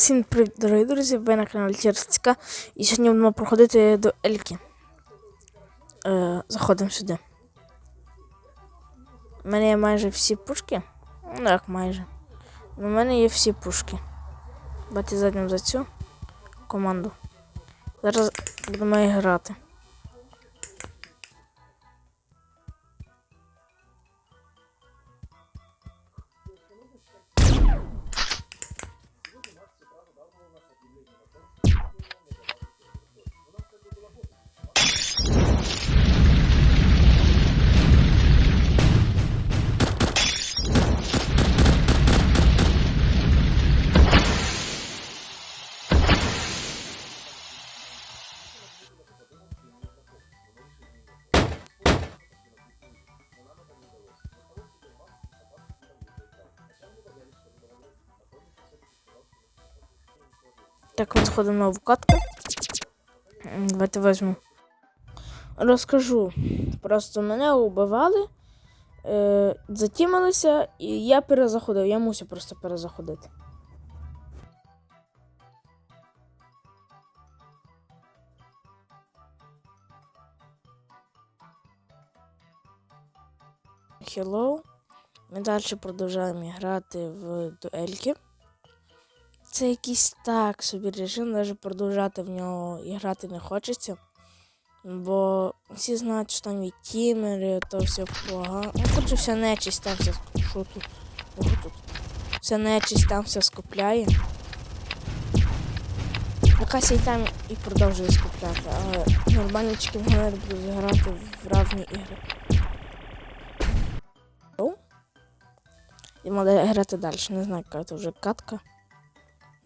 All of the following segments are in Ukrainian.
Всім привіт, дорогі друзі! Ви на каналі Черстика. І сьогодні будемо проходити до Ельки. Е, заходимо сюди. У мене є майже всі пушки. Ну як майже. У мене є всі пушки. Бати заднім за цю команду. Зараз будемо грати. Так, ми заходимо на вкатку. М, Давайте візьму. Розкажу. Просто мене убивали, е, затімалися, і я перезаходив. Я мусив просто перезаходити. Hello. Ми далі продовжуємо грати в дуельки. Це якийсь так собі режим, навіть продовжати в нього і грати не хочеться. Бо всі знають, що там і тімери, то все погано. Ну, коротше, вся нечисть там все. Що тут? Ого тут. Вся нечисть там все скупляє. Якась і там і продовжує скупляти, але нормальні чекінгери будуть грати в різні ігри. Оу. Йдемо грати далі. Не знаю, яка це вже катка.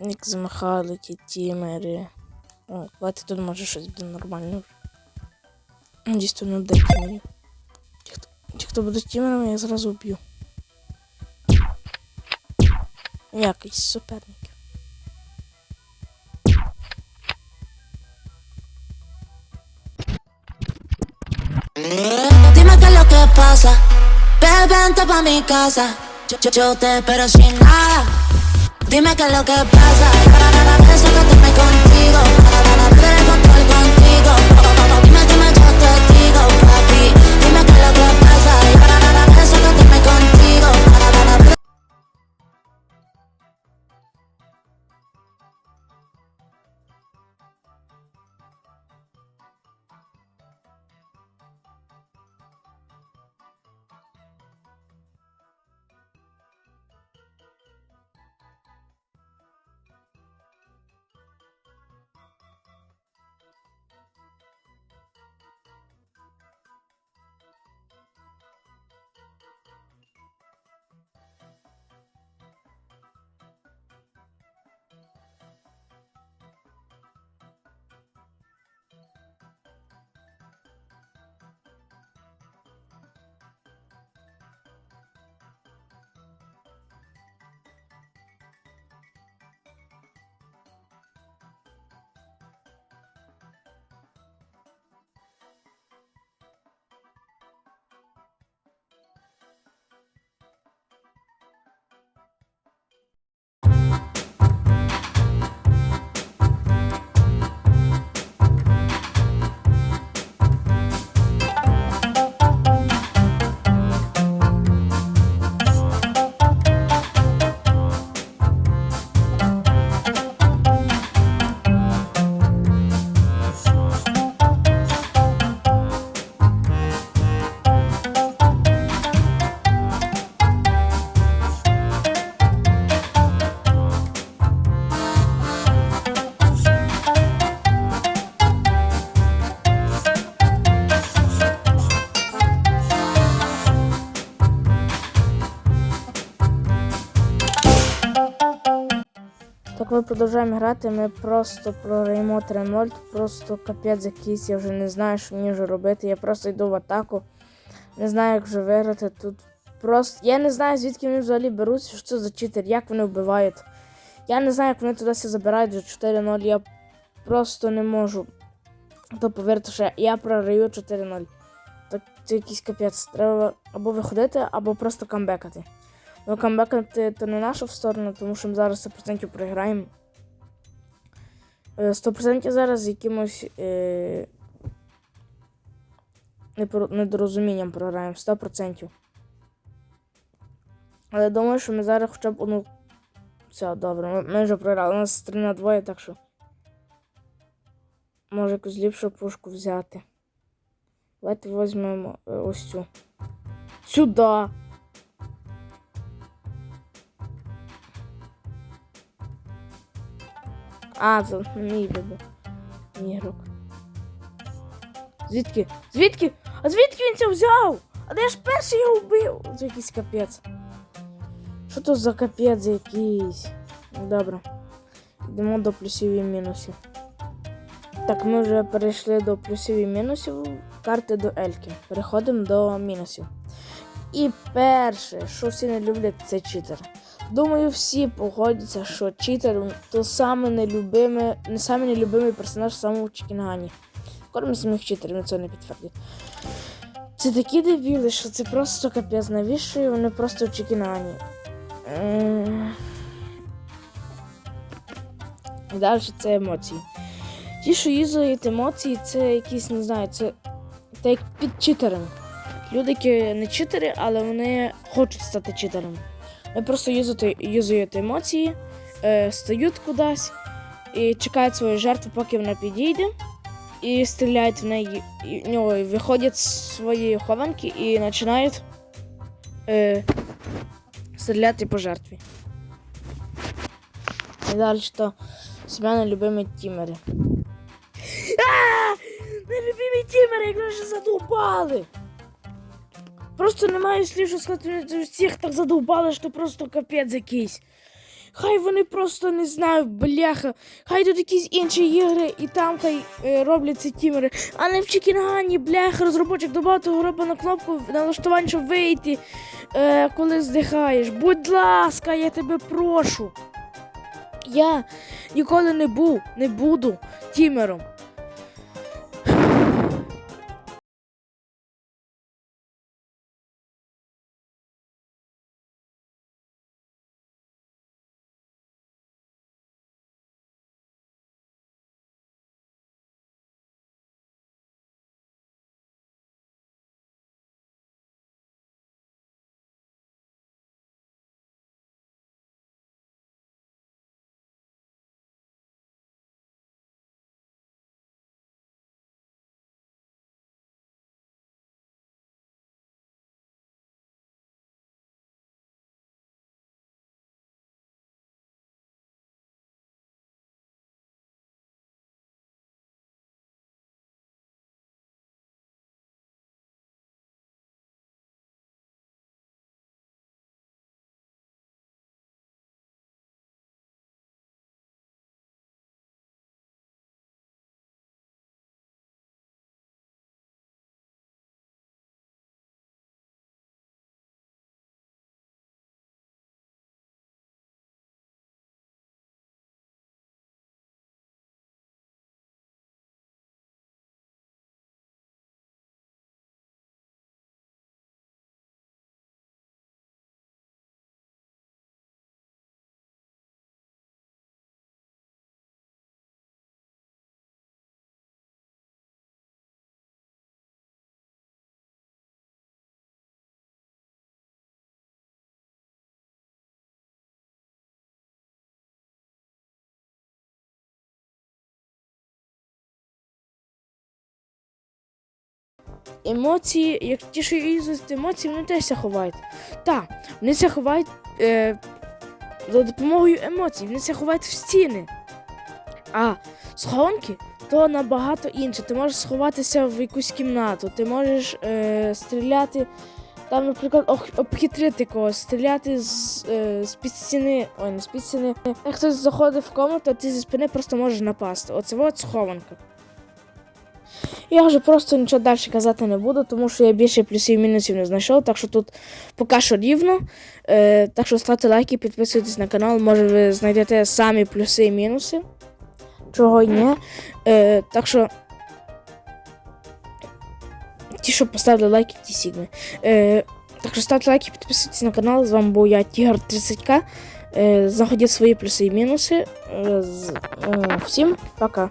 Нік замахали тімери. О, давайте тут може щось буде нормально. Надіюсь, тут не буде тімерів. Ті, хто, ті, хто будуть тімерами, я зразу вб'ю. Якийсь суперник. Dime qué es lo que pasa. Bebé, vente pa' mi casa. Yo, yo, yo te espero sin nada. Dime qué es lo que pasa. Eso que tenme contigo. Perder el control contigo. Продовжуємо грати, ми просто програємо 3-0, просто капець якийсь, я вже не знаю, що мені вже робити. Я просто йду в атаку. Не знаю, як вже виграти тут. Просто я не знаю, звідки вони взагалі беруться, що це за читер, як вони вбивають. Я не знаю, як вони туди все забирають вже 4-0. Я просто не можу. То повірте, що я програю 4-0. Так це якийсь капець. Треба або виходити, або просто камбекати. Ну, камбекати то не нашу в сторону, тому що ми зараз 100% програємо. Е, 100% зараз якимось е, недорозумінням програємо. 100%. Але думаю, що ми зараз хоча б одну. Все, добре, ми, ми вже програли. У нас 3 на 2, так що. Може якусь ліпшу пушку взяти. Давайте візьмемо е, ось цю. Сюда. А, мій вибір. Ігрок. Звідки? Звідки? А звідки він це взяв? А де ж перший його вбив? Це якийсь капець. Що то за капець якийсь? Ну, Добре. Йдемо до плюсів і мінусів. Так, ми вже перейшли до плюсів і мінусів карти до Ельки. Переходимо до мінусів. І перше, що всі не люблять, це читер. Думаю, всі погодяться, що читер то саме нелюбиме, не саме нелюбимий персонаж в Чікінгані. Кормі самих читерів це не підтвердить. Це такі дебіли, що це просто капець. Навіщо вони просто в Чікінгані? М. І далі це емоції. Ті, що юзають емоції, це якісь, не знаю, це, це як під читерами. Люди, які не читери, але вони хочуть стати читерами. Вони просто юзають, юзають емоції, е, стають кудись і чекають свою жертву, поки вона підійде, і стріляють в неї, і, ну, і виходять з своєї хованки і починають е, стріляти по жертві. І далі то себе нелюбимі тімери. Нелюбимі тімери, як вже задовбали! Просто немає слів, що сказати, всіх так задовбали, що просто капець якийсь. Хай вони просто не знаю, бляха. Хай тут якісь інші ігри і там хай е, роблять ці тімери. А не в Чікінгані, бляха, розробочик добавити гроба на кнопку налаштувань, щоб вийти, е, коли здихаєш. Будь ласка, я тебе прошу. Я ніколи не був, не буду тімером. Емоції, як ті, що юзають емоції, вони теж ховають. Так, вони ся ховають е, за допомогою емоцій, вони ся ховають в стіни. А схованки то набагато інше. Ти можеш сховатися в якусь кімнату, ти можеш е, стріляти. Там, наприклад, обхитрити когось, стріляти з, е, під стіни. Ой, не з під стіни. Як хтось заходить в комнату, а ти зі спини просто можеш напасти. Оце от схованка. Я вже просто нічого далі казати не буду, тому що я більше плюсів і мінусів не знайшов, так що тут поки що рівно. Е, так що ставте лайки, підписуйтесь на канал, може ви знайдете самі плюси і мінуси. Чого й ні. Е, так що. Ті, що поставили лайки, ті сігми. Е, так що ставте лайки, підписуйтесь на канал. З вами був я, Тігр 30к. Е, знаходіть свої плюси і мінуси. Е, з- е, всім пока.